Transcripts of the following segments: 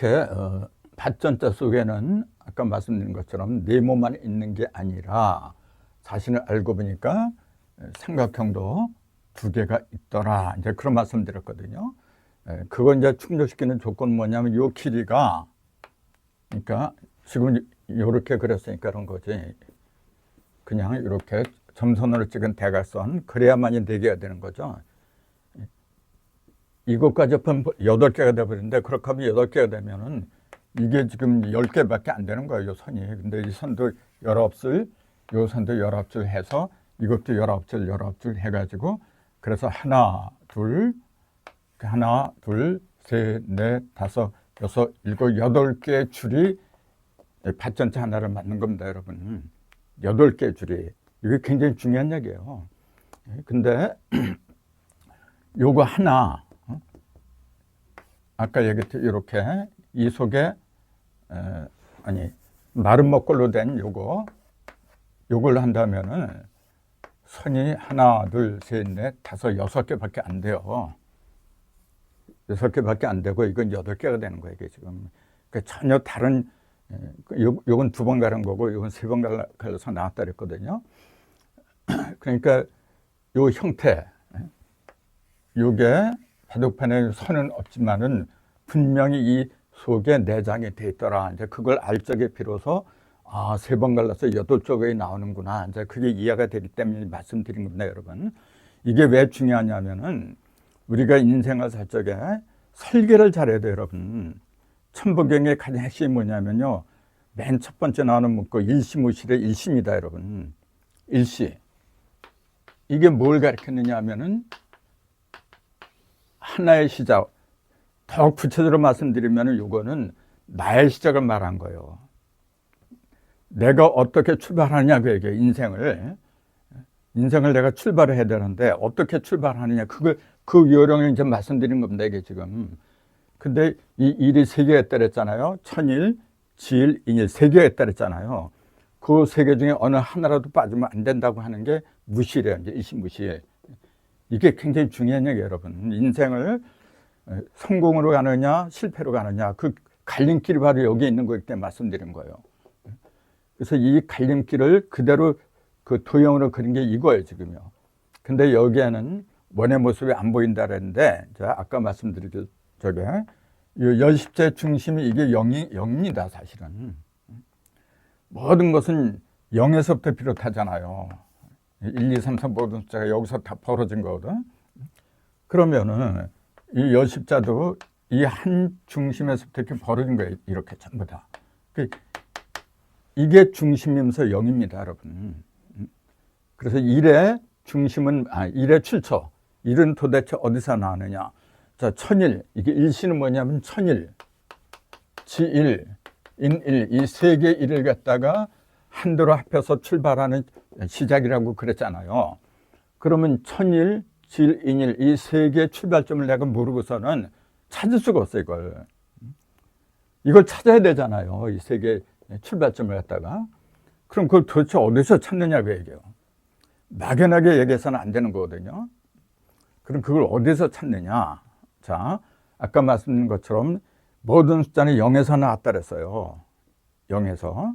이렇게 어, 발전자 속에는 아까 말씀드린 것처럼 네모만 있는 게 아니라 자신을 알고 보니까 삼각형도 두 개가 있더라. 이제 그런 말씀 드렸거든요. 예, 그거 이제 충족시키는 조건은 뭐냐면 요 길이가 그러니까 지금 이렇게 그렸으니까 그런 거지. 그냥 이렇게 점선으로 찍은 대각선 그래야만이 네 개가 되는 거죠. 이것까지 합하면 여덟 개가 돼버리는데 그렇게 하면 여덟 개가 되면은 이게 지금 열 개밖에 안 되는 거예요, 이 선이. 근데 이 선도 열아홉 줄, 요 선도 열아홉 줄 해서 이것도 열아홉 줄, 열아홉 줄 해가지고 그래서 하나, 둘, 하나, 둘, 셋, 넷, 다섯, 여섯, 일곱, 여덟 개의 줄이 발전체 하나를 맞는 겁니다, 여러분. 여덟 개의 줄이. 이게 굉장히 중요한 얘기예요. 근데 요거 하나, 어? 아까 얘기했듯이 이렇게 이 속에 에, 아니 마른 먹골로 된 요거 요걸 한다면은 선이 하나, 둘, 셋, 넷, 다섯, 여섯 개밖에 안 돼요. 여섯 개밖에 안 되고 이건 여덟 개가 되는 거예요, 이게 지금. 그러니까 전혀 다른 에, 요, 요건 두 번 가른 거고 요건 세 번 갈라서 나왔다 그랬거든요. 그러니까 요 형태 요게 바둑판에 선은 없지만은 분명히 이 속에 내장이 돼 있더라. 이제 그걸 알 적에 비로소 아, 세 번 갈라서 여덟 쪽에 나오는구나. 이제 그게 이해가 되기 때문에 말씀드린 겁니다, 여러분. 이게 왜 중요하냐면은 우리가 인생을 살 적에 설계를 잘해야 돼요, 여러분. 천부경의 가장 핵심이 뭐냐면요. 맨 첫 번째 나오는 문구 일시무실의 일시입니다, 여러분. 일시. 이게 뭘 가리켰느냐 하면은 하나의 시작. 더 구체적으로 말씀드리면 요거는 나의 시작을 말한 거예요. 내가 어떻게 출발하냐고 얘기해 인생을. 인생을 내가 출발을 해야 되는데 어떻게 출발하느냐 그걸 그 요령을 이제 말씀드린 겁니다 이게 지금 근데 이 일이 세 개가 있다랬잖아요 천일 지일 인일 세 개가 있다랬잖아요 그 세 개 중에 어느 하나라도 빠지면 안 된다고 하는 게 무실이에요 이제 이신무실 이게 굉장히 중요한 얘기예요 여러분 인생을 성공으로 가느냐 실패로 가느냐 그 갈림길이 바로 여기 있는 거기 때문에 말씀드린 거예요 그래서 이 갈림길을 그대로 그 도형으로 그린 게 이거예요, 지금요. 근데 여기에는 원의 모습이 안 보인다 그랬는데, 제가 아까 말씀드린 저게, 열십제 중심이 이게 영이, 영입니다, 사실은. 모든 것은 영에서부터 비롯하잖아요. 1, 2, 3, 4 모든 숫자가 여기서 다 벌어진 거거든. 그러면은 이 열십자도 이 한 중심에서부터 이렇게 벌어진 거예요. 이렇게 전부 다. 그 이게 중심이면서 영입니다, 여러분. 그래서 일의 중심은 아 일의 출처. 일은 도대체 어디서 나느냐? 자, 천일. 이게 일시는 뭐냐면 천일, 지일, 인일 이 세 개의 일을 갖다가 한도로 합해서 출발하는 시작이라고 그랬잖아요. 그러면 천일, 질, 인일 이 세 개의 출발점을 내가 모르고서는 찾을 수가 없어 이걸. 이걸 찾아야 되잖아요. 이 세 개의 출발점을 갖다가. 그럼 그걸 도대체 어디서 찾느냐고 얘기해요. 막연하게 얘기해서는 안 되는 거거든요. 그럼 그걸 어디서 찾느냐? 자, 아까 말씀드린 것처럼 모든 숫자는 0에서 나왔다 그랬어요. 0에서.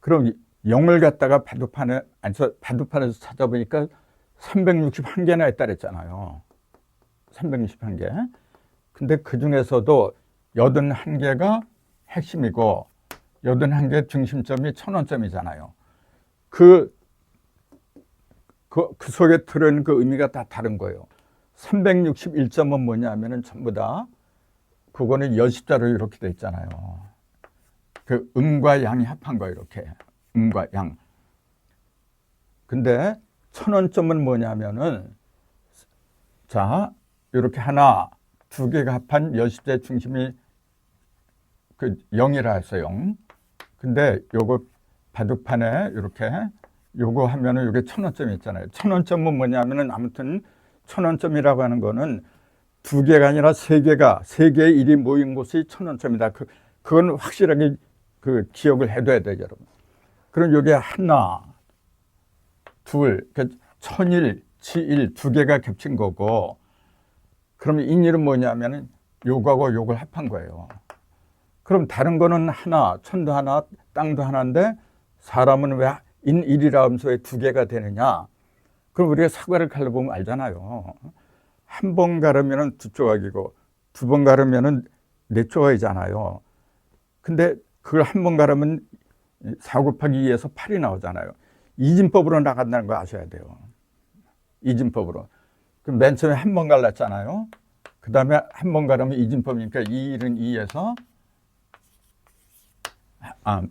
그럼 0을 갖다가 바둑판에, 아니서 바둑판에서 찾아보니까 361개나 있다 그랬잖아요. 361개. 근데 그 중에서도 81개가 핵심이고 81개 중심점이 천원점이잖아요. 그 그, 그 속에 들어있는 그 의미가 다 다른 거예요. 361점은 뭐냐 하면은 전부 다, 그거는 여십자로 이렇게 돼 있잖아요. 그 음과 양이 합한 거, 이렇게. 음과 양. 근데 천원점은 뭐냐면은, 자, 이렇게 하나, 두 개가 합한 여십자의 중심이 그 0이라 해서 0. 근데 요거 바둑판에 이렇게 요거 하면은 요게 천 원점이 있잖아요. 천 원점은 뭐냐면은 아무튼 천 원점이라고 하는 거는 두 개가 아니라 세 개가 세 개의 일이 모인 곳이 천 원점이다. 그 그건 확실하게 그 기억을 해둬야 돼요, 여러분. 그럼 요게 하나, 둘, 그 천일, 지일 두 개가 겹친 거고, 그러면 인일은 뭐냐면은 요거하고 요걸 합한 거예요. 그럼 다른 거는 하나, 천도 하나, 땅도 하나인데 사람은 왜 인일이라 하면서 왜 두 개가 되느냐? 그럼 우리가 사과를 갈라보면 알잖아요. 한 번 가르면은 두 조각이고 두 번 가르면은 네 조각이잖아요. 근데 그걸 한 번 가르면 4 곱하기 2에서 8이 나오잖아요. 이진법으로 나간다는 거 아셔야 돼요. 이진법으로. 그럼 맨 처음에 한 번 갈랐잖아요. 그 다음에 한 번 가르면 이진법이니까 2일은 2에서 아,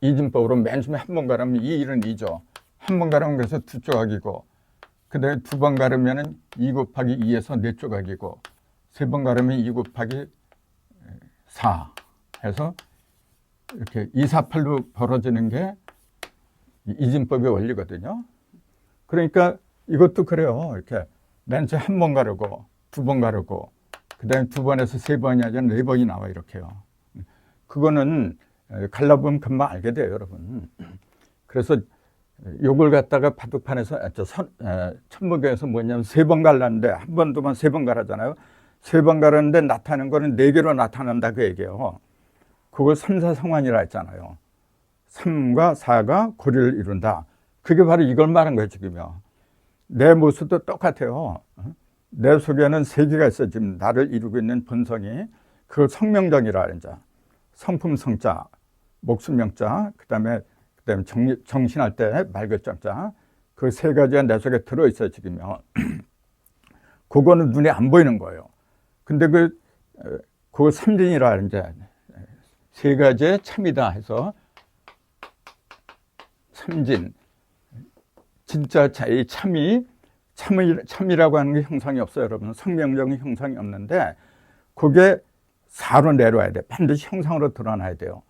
이진법으로 맨 처음에 한 번 가르면 2일은 2죠. 한 번 가르면 그래서 두 조각이고 그 다음에 두 번 가르면은 2 곱하기 2에서 네 조각이고 세 번 가르면 2 곱하기 4 해서 이렇게 2, 4, 8로 벌어지는 게 이진법의 원리거든요. 그러니까 이것도 그래요. 이렇게 맨 처음에 한번 가르고 두 번 가르고 그다음에 두 번에서 세 번이 아니라 네 번이 나와 이렇게요. 그거는 갈라보면 금방 알게 돼요, 여러분. 그래서 요걸 갖다가 바둑판에서 아, 저 선, 에, 천무경에서 뭐냐면 세 번 갈랐는데 한 번, 두 번, 세번 갈았잖아요. 세 번 갈았는데 나타나는 거는 네 개로 나타난다 그 얘기예요. 그걸 삼사성환이라 했잖아요. 3과 4가 고리를 이룬다. 그게 바로 이걸 말한 거예요, 지금요. 내 모습도 똑같아요. 내 속에는 세 개가 있어 지금 나를 이루고 있는 본성이 그걸 성명정이라 이제 성품 성자, 목숨 명자, 그다음에 그다음에 정, 정신할 때 말글정자 그 세 가지가 내 속에 들어 있어요, 지금요. 그거는 눈에 안 보이는 거예요. 근데 그, 그 삼진이라 이제 세 가지의 참이다 해서 참진 진짜 이 참이 참이 참이라고 하는 게 형상이 없어요, 여러분. 성명적인 형상이 없는데 그게 사로 내려와야 돼. 반드시 형상으로 드러나야 돼요.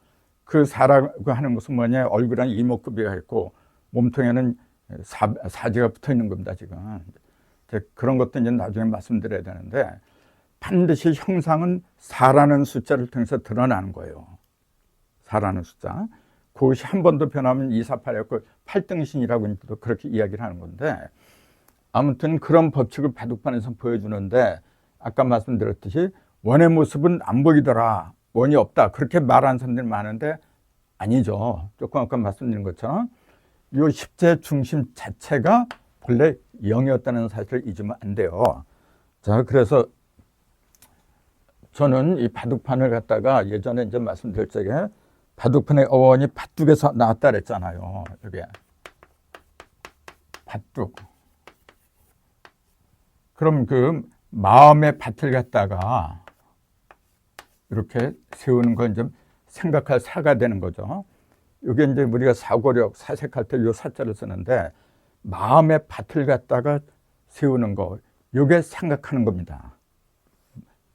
그 사라고 하는 것은 뭐냐? 얼굴에 이목구비가 있고 몸통에는 사, 사지가 붙어 있는 겁니다, 지금. 그런 것도 이제 나중에 말씀드려야 되는데 반드시 형상은 사라는 숫자를 통해서 드러나는 거예요. 사라는 숫자. 그것이 한 번도 변하면 2, 4, 8이었고 8등신이라고 그렇게 이야기를 하는 건데 아무튼 그런 법칙을 바둑판에서 보여주는데 아까 말씀드렸듯이 원의 모습은 안 보이더라. 원이 없다. 그렇게 말하는 사람들이 많은데 아니죠. 조금 아까 말씀드린 것처럼 이 십제 중심 자체가 본래 영이었다는 사실을 잊으면 안 돼요. 자, 그래서 저는 이 바둑판을 갖다가 예전에 이제 말씀드릴 적에 바둑판의 어원이 밭둑에서 나왔다 그랬잖아요. 여기. 밭둑. 그럼 그 마음의 밭을 갖다가 이렇게 세우는 건 좀 생각할 사가 되는 거죠. 이게 이제 우리가 사고력, 사색할 때 요 사자를 쓰는데 마음의 밭을 갖다가 세우는 거, 이게 생각하는 겁니다.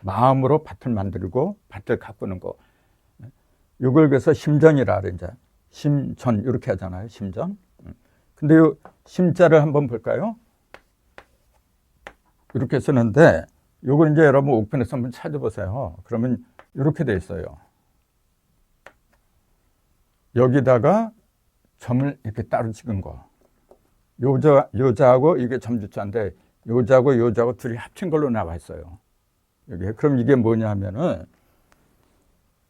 마음으로 밭을 만들고 밭을 가꾸는 거. 이걸 그래서 심전이라 그러죠. 심전 이렇게 하잖아요. 심전. 근데 이 심자를 한번 볼까요? 이렇게 쓰는데 이걸 이제 여러분 옥편에서 한번 찾아보세요. 그러면 이렇게 돼 있어요. 여기다가 점을 이렇게 따로 찍은 거. 요자, 요자하고 이게 점주자인데 요자하고 요자하고 둘이 합친 걸로 나와 있어요. 여기 그럼 이게 뭐냐 하면은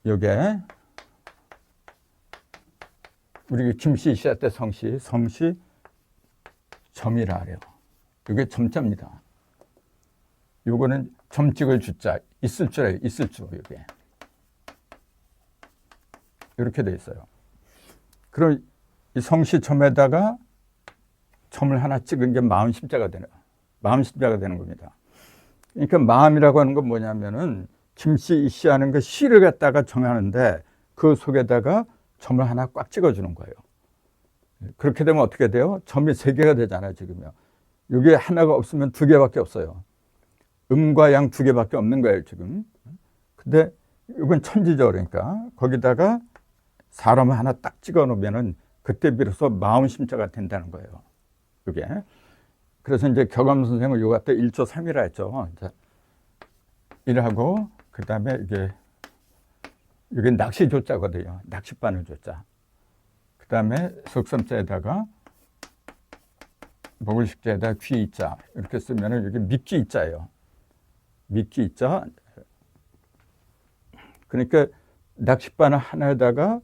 요게 우리 김씨 시대 때 성씨 성씨 점이라 그래요. 이게 점자입니다. 요거는 점 찍을 주자 있을 줄 알아요. 있을 줄 이게 이렇게 돼 있어요. 그럼 이 성씨 점에다가 점을 하나 찍은 게 마음 십자가 되는 마음 십자가 되는 겁니다. 그러니까 마음이라고 하는 건 뭐냐면은 김씨 이씨 하는 그 씨를 갖다가 정하는데 그 속에다가 점을 하나 꽉 찍어주는 거예요. 그렇게 되면 어떻게 돼요? 점이 세 개가 되잖아요, 지금요. 이게 하나가 없으면 두 개밖에 없어요. 음과 양 두 개밖에 없는 거예요, 지금. 근데 이건 천지죠, 그러니까. 거기다가 사람을 하나 딱 찍어 놓으면은 그때 비로소 마음 심자가 된다는 거예요. 이게. 그래서 이제 격암 선생은 요가 때 1조 3이라 했죠. 이제 이하고 그 다음에 이게 이게 낚시 조자거든요. 낚시바늘 조자. 그 다음에 석삼자에다가 먹을 식자에다 귀 있자 이렇게 쓰면은 이게 미끼 있자예요. 미끼 있자 그러니까 낚싯바늘 하나에다가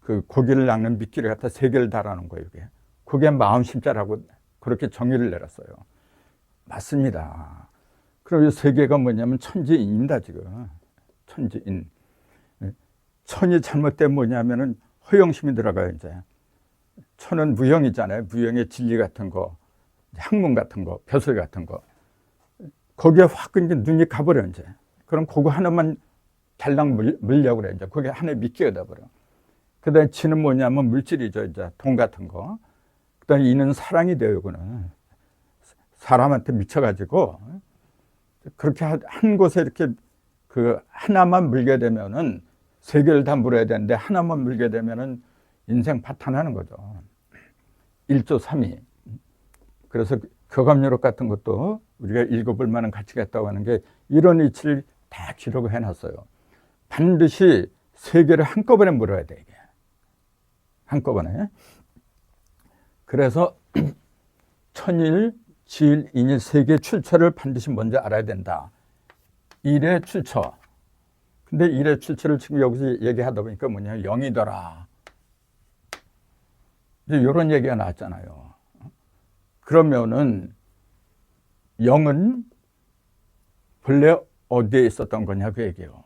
그 고기를 낚는 미끼를 갖다 세 개를 달아놓은 거예요, 이게. 그게 마음 심자라고 그렇게 정의를 내렸어요. 맞습니다. 그럼 이 세 개가 뭐냐면 천지인입니다, 지금. 천지인. 천이 잘못된 뭐냐면은 허영심이 들어가요, 이제. 천은 무형이잖아요. 무형의 진리 같은 거, 학문 같은 거, 벼슬 같은 거. 거기에 확 이제 눈이 가버려, 이제. 그럼 그거 하나만 달랑 물, 물려고 그래, 이제. 그게 하나의 미끼가 돼버려. 그 다음에 지는 뭐냐면 물질이죠, 이제. 돈 같은 거. 그 다음에 이는 사랑이 돼요, 이거는. 사람한테 미쳐가지고. 그렇게 한 곳에 이렇게 그 하나만 물게 되면은 세 개를 다 물어야 되는데 하나만 물게 되면은 인생 파탄하는 거죠. 1조 3위. 그래서 교감요록 같은 것도 우리가 읽어볼 만한 가치가 있다고 하는 게 이런 이치를 다 기록을 해놨어요. 반드시 세 개를 한꺼번에 물어야 돼, 이게. 한꺼번에. 그래서 천일, 지일, 인일 세 개의 출처를 반드시 먼저 알아야 된다. 일의 출처. 근데 일의 출처를 지금 여기서 얘기하다 보니까 뭐냐, 영이더라. 이제 이런 얘기가 나왔잖아요. 그러면은 영은 본래 어디에 있었던 거냐 그 얘기예요.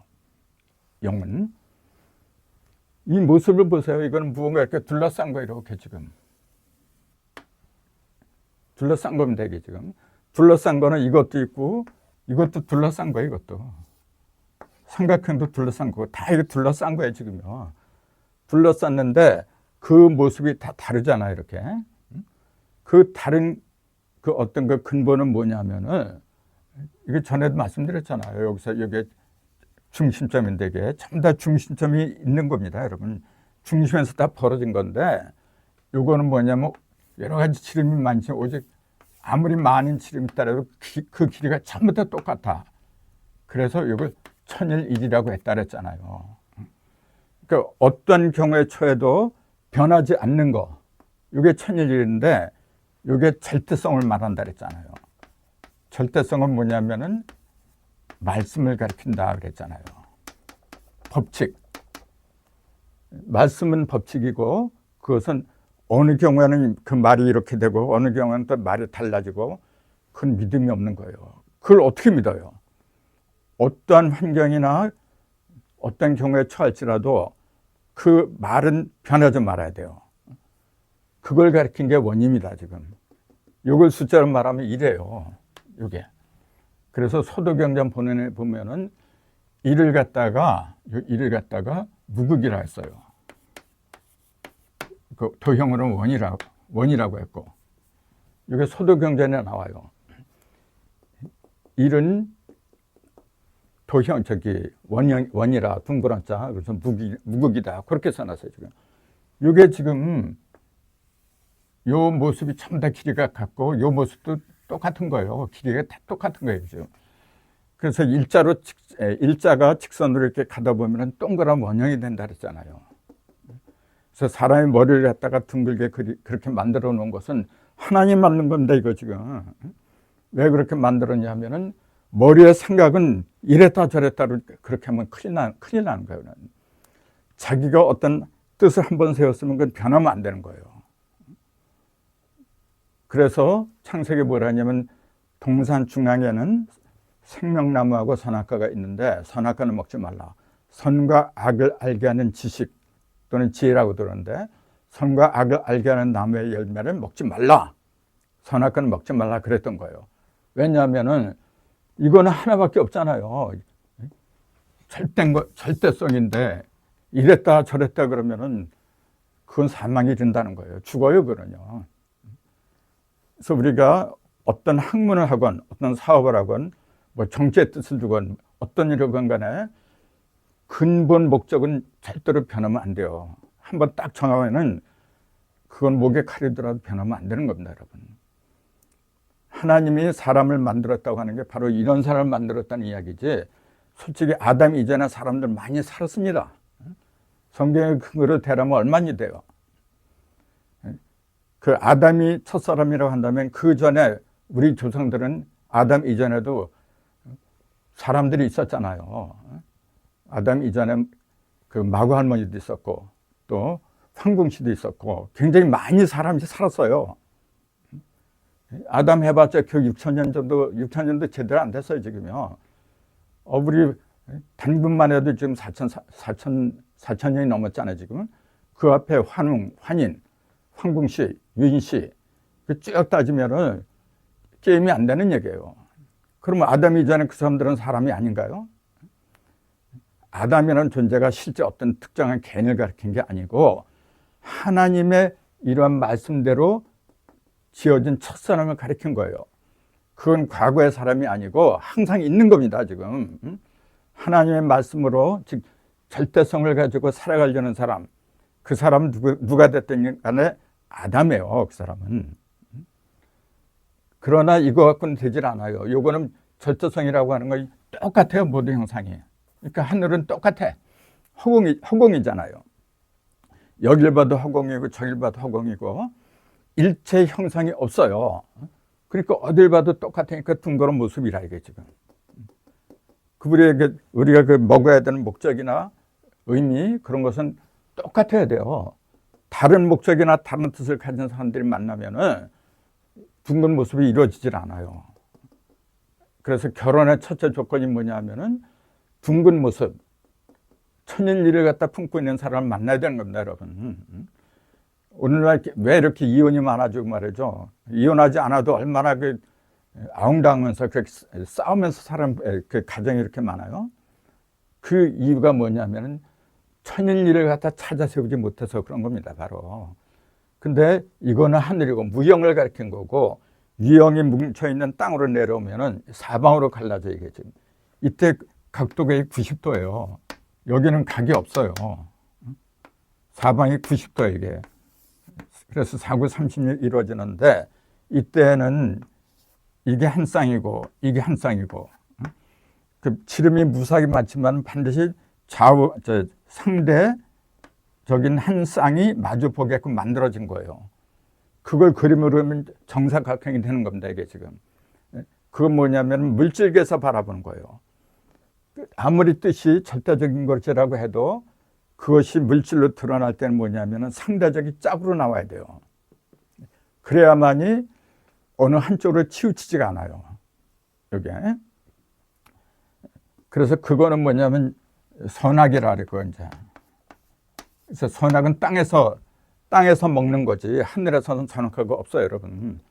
영은 이 모습을 보세요. 이거는 무언가 이렇게 둘러싼 거 이렇게 지금 둘러싼 겁니다. 이게 지금 둘러싼 거는 이것도 있고 이것도 둘러싼 거예요. 이것도 삼각형도 둘러싼 거고 다 이거 둘러싼 거예요. 지금요. 둘러쌌는데 그 모습이 다 다르잖아요. 이렇게 그 다른 그 어떤 그 근본은 뭐냐면은 이게 전에도 말씀드렸잖아요. 여기서 여기 중심점인데 이게 전부 다 중심점이 있는 겁니다, 여러분. 중심에서 다 벌어진 건데 요거는 뭐냐면 여러 가지 지름이 많지 오직 아무리 많은 지름이 따라도 기, 그 길이가 전부 다 똑같아. 그래서 이걸 천일일이라고 했다 그랬잖아요. 그러니까 어떤 경우에 처해도 변하지 않는 거. 이게 천일일인데 이게 절대성을 말한다 그랬잖아요. 절대성은 뭐냐면은 말씀을 가리킨다 그랬잖아요. 법칙. 말씀은 법칙이고 그것은 어느 경우에는 그 말이 이렇게 되고 어느 경우에는 또 말이 달라지고 그건 믿음이 없는 거예요. 그걸 어떻게 믿어요? 어떠한 환경이나 어떤 경우에 처할지라도 그 말은 변하지 말아야 돼요. 그걸 가리킨 게 원인이다, 지금. 이걸 숫자로 말하면 이래요. 이게. 그래서 소도경전 보면은 이를 갖다가, 이를 갖다가 무극이라 했어요. 그 도형으로는 원이라고, 원이라고 했고. 이게 소도경전에 나와요. 일은 도형, 저기, 원형, 원이라, 둥그런 자, 그래서 무기, 무극이다. 그렇게 써놨어요, 지금. 이게 지금, 요 모습이 전부 다 길이가 같고, 요 모습도 똑같은 거예요. 길이가 다 똑같은 거예요, 지금. 그래서 일자로, 직, 일자가 직선으로 이렇게 가다 보면 동그란 원형이 된다 그랬잖아요. 그래서 사람의 머리를 갖다가 둥글게 그렇게 만들어 놓은 것은 하나님 만든 겁니다, 이거 지금. 왜 그렇게 만들었냐면은 머리의 생각은 이랬다 저랬다 그렇게 하면 큰일, 나, 큰일 나는 거예요. 자기가 어떤 뜻을 한 번 세웠으면 그건 변하면 안 되는 거예요. 그래서 창세기 뭐라 하냐면 동산 중앙에는 생명나무하고 선악과가 있는데 선악과는 먹지 말라. 선과 악을 알게 하는 지식 또는 지혜라고 들었는데 선과 악을 알게 하는 나무의 열매를 먹지 말라. 선악과는 먹지 말라 그랬던 거예요. 왜냐하면은 이거는 하나밖에 없잖아요. 절대 거, 절대성인데 이랬다 저랬다 그러면은 그건 사망이 된다는 거예요. 죽어요, 그러요. 그래서 우리가 어떤 학문을 하건 어떤 사업을 하건 뭐 정치의 뜻을 두건 어떤 일을 하건 간에 근본 목적은 절대로 변하면 안 돼요. 한번 딱 정하면은 그건 목에 칼이더라도 변하면 안 되는 겁니다, 여러분. 하나님이 사람을 만들었다고 하는 게 바로 이런 사람을 만들었다는 이야기지. 솔직히 아담 이전에 사람들 많이 살았습니다. 성경의 근거를 대라면 얼마나 돼요? 그 아담이 첫 사람이라고 한다면 그 전에 우리 조상들은 아담 이전에도 사람들이 있었잖아요. 아담 이전에 그 마구 할머니도 있었고 또 황궁 씨도 있었고 굉장히 많이 사람이 살았어요. 아담 해봤자 그 6천 년 정도 6천 년도 제대로 안 됐어요 지금요. 어 우리 단군만 해도 지금 4천 4천 4천 년이 넘었잖아요 지금은. 그 앞에 환웅, 환인, 황궁 씨, 유인 씨, 그쭉 따지면은 게임이 안 되는 얘기예요. 그러면 아담 이전에 그 사람들은 사람이 아닌가요? 아담이라는 존재가 실제 어떤 특정한 개인을 가리킨 게 아니고 하나님의 이러한 말씀대로 지어진 첫 사람을 가리킨 거예요. 그건 과거의 사람이 아니고 항상 있는 겁니다, 지금. 하나님의 말씀으로 즉 절대성을 가지고 살아가려는 사람, 그 사람은 누구, 누가 됐든 간에 아담이에요, 그 사람은. 그러나 이거 갖고는 되질 않아요. 요거는 절대성이라고 하는 건 똑같아요, 모든 형상이. 그러니까 하늘은 똑같아. 허공이, 허공이잖아요. 여길 봐도 허공이고 저길 봐도 허공이고 일체 형상이 없어요. 그러니까 어딜 봐도 똑같으니까 둥그런 모습이라 이게 지금. 그 우리에게 우리가 그 먹어야 되는 목적이나 의미 그런 것은 똑같아야 돼요. 다른 목적이나 다른 뜻을 가진 사람들이 만나면은 둥근 모습이 이루어지질 않아요. 그래서 결혼의 첫째 조건이 뭐냐면은 둥근 모습, 천일일을 갖다 품고 있는 사람을 만나야 되는 겁니다, 여러분. 오늘날 왜 이렇게 이혼이 많아지고 말이죠. 이혼하지 않아도 얼마나 그 아웅당하면서 그 싸우면서 사람 그 가정이 이렇게 많아요. 그 이유가 뭐냐면은 천일일을 갖다 찾아 세우지 못해서 그런 겁니다, 바로. 근데 이거는 하늘이고 무형을 가리킨 거고 유형이 뭉쳐 있는 땅으로 내려오면은 사방으로 갈라져 이게 지금. 이때 각도가 90도예요. 여기는 각이 없어요. 사방이 90도 이게. 그래서 사구 30일 이루어지는데 이때는 이게 한 쌍이고 이게 한 쌍이고 그 지름이 무사하게 맞지만 반드시 좌우 저 상대적인 한 쌍이 마주 보게끔 만들어진 거예요. 그걸 그림으로 하면 정사각형이 되는 겁니다. 이게 지금. 그건 뭐냐면 물질계에서 바라보는 거예요. 아무리 뜻이 절대적인 것이라고 해도 그것이 물질로 드러날 때는 뭐냐면 상대적인 짝으로 나와야 돼요. 그래야만이 어느 한쪽으로 치우치지가 않아요. 여기. 그래서 그거는 뭐냐면 선악이라 그래, 그 이제. 그래서 선악은 땅에서, 땅에서 먹는 거지. 하늘에서는 선악과가 없어요, 여러분.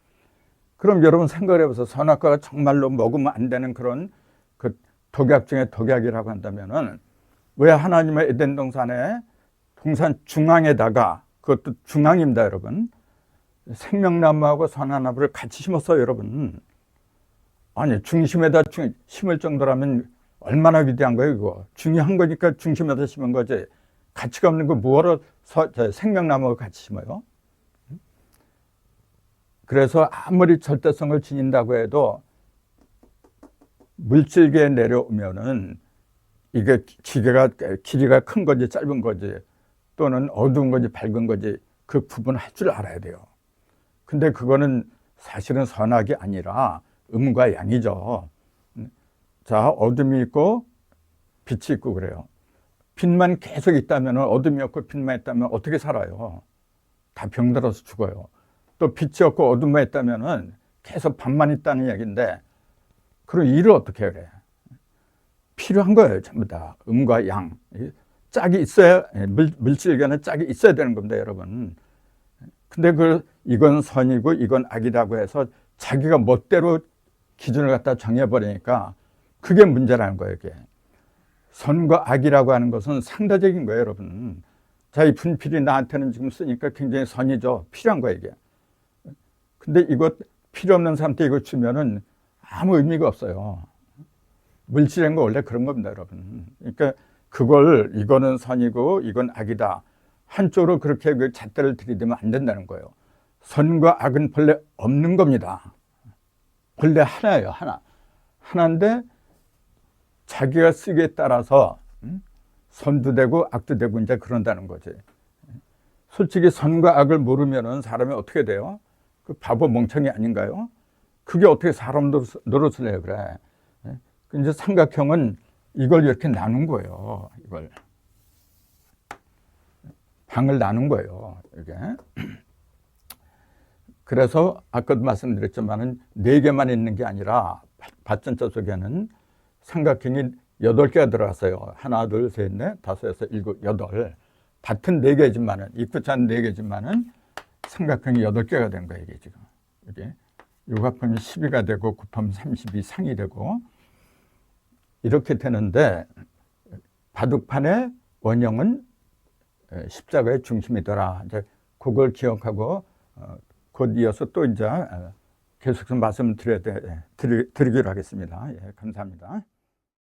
그럼 여러분 생각해 보세요. 선악과가 정말로 먹으면 안 되는 그런 그 독약 중에 독약이라고 한다면은 왜 하나님의 에덴 동산에 동산 중앙에다가 그것도 중앙입니다, 여러분. 생명나무하고 선한나무를 같이 심었어요, 여러분. 아니, 중심에다 심을 정도라면 얼마나 위대한 거예요, 이거. 중요한 거니까 중심에다 심은 거지. 가치가 없는 거 뭐하러 생명나무와 같이 심어요? 그래서 아무리 절대성을 지닌다고 해도 물질계에 내려오면은 이게 기계가 길이가 큰 건지 짧은 건지 또는 어두운 건지 밝은 건지 그 구분을 할줄 알아야 돼요. 근데 그거는 사실은 선악이 아니라 음과 양이죠. 자, 어둠이 있고 빛이 있고 그래요. 빛만 계속 있다면 어둠이 없고 빛만 있다면 어떻게 살아요? 다 병들어서 죽어요. 또 빛이 없고 어둠만 있다면 계속 밤만 있다는 얘기인데 그럼 일을 어떻게 해? 필요한 거예요, 전부 다. 음과 양. 짝이 있어야, 물, 물질계는 짝이 있어야 되는 겁니다, 여러분. 근데 그, 이건 선이고 이건 악이라고 해서 자기가 멋대로 기준을 갖다 정해버리니까 그게 문제라는 거예요, 이게. 선과 악이라고 하는 것은 상대적인 거예요, 여러분. 자, 이 분필이 나한테는 지금 쓰니까 굉장히 선이죠. 필요한 거예요, 이게. 근데 이거 필요 없는 사람한테 이거 주면은 아무 의미가 없어요. 물질인 거 원래 그런 겁니다, 여러분. 그러니까 그걸 이거는 선이고 이건 악이다. 한쪽으로 그렇게 그 잣대를 들이대면 안 된다는 거예요. 선과 악은 본래 없는 겁니다. 본래 하나예요, 하나. 하나인데 자기가 쓰기에 따라서 선도 되고 악도 되고 이제 그런다는 거지. 솔직히 선과 악을 모르면은 사람이 어떻게 돼요? 그 바보 멍청이 아닌가요? 그게 어떻게 사람 노릇을 해요, 그래. 이제 삼각형은 이걸 이렇게 나눈 거예요. 이걸 방을 나눈 거예요. 이게 그래서 아까도 말씀드렸지만은 네 개만 있는 게 아니라 받전자 속에는 삼각형이 여덟 개가 들어갔어요. 하나, 둘, 셋, 넷, 다섯, 여섯, 일곱, 여덟. 밭은 네 개지만은 입구자는 네 개지만은 삼각형이 여덟 개가 된 거예요. 이게 지금 이게 요각하면 12가 되고 곱하면 32 상이 되고 이렇게 되는데 바둑판의 원형은 에, 십자가의 중심이더라. 이제 그걸 기억하고 어, 곧 이어서 또 이제 어, 계속해서 말씀을 드려야 돼, 드리, 드리기로 하겠습니다. 예, 감사합니다.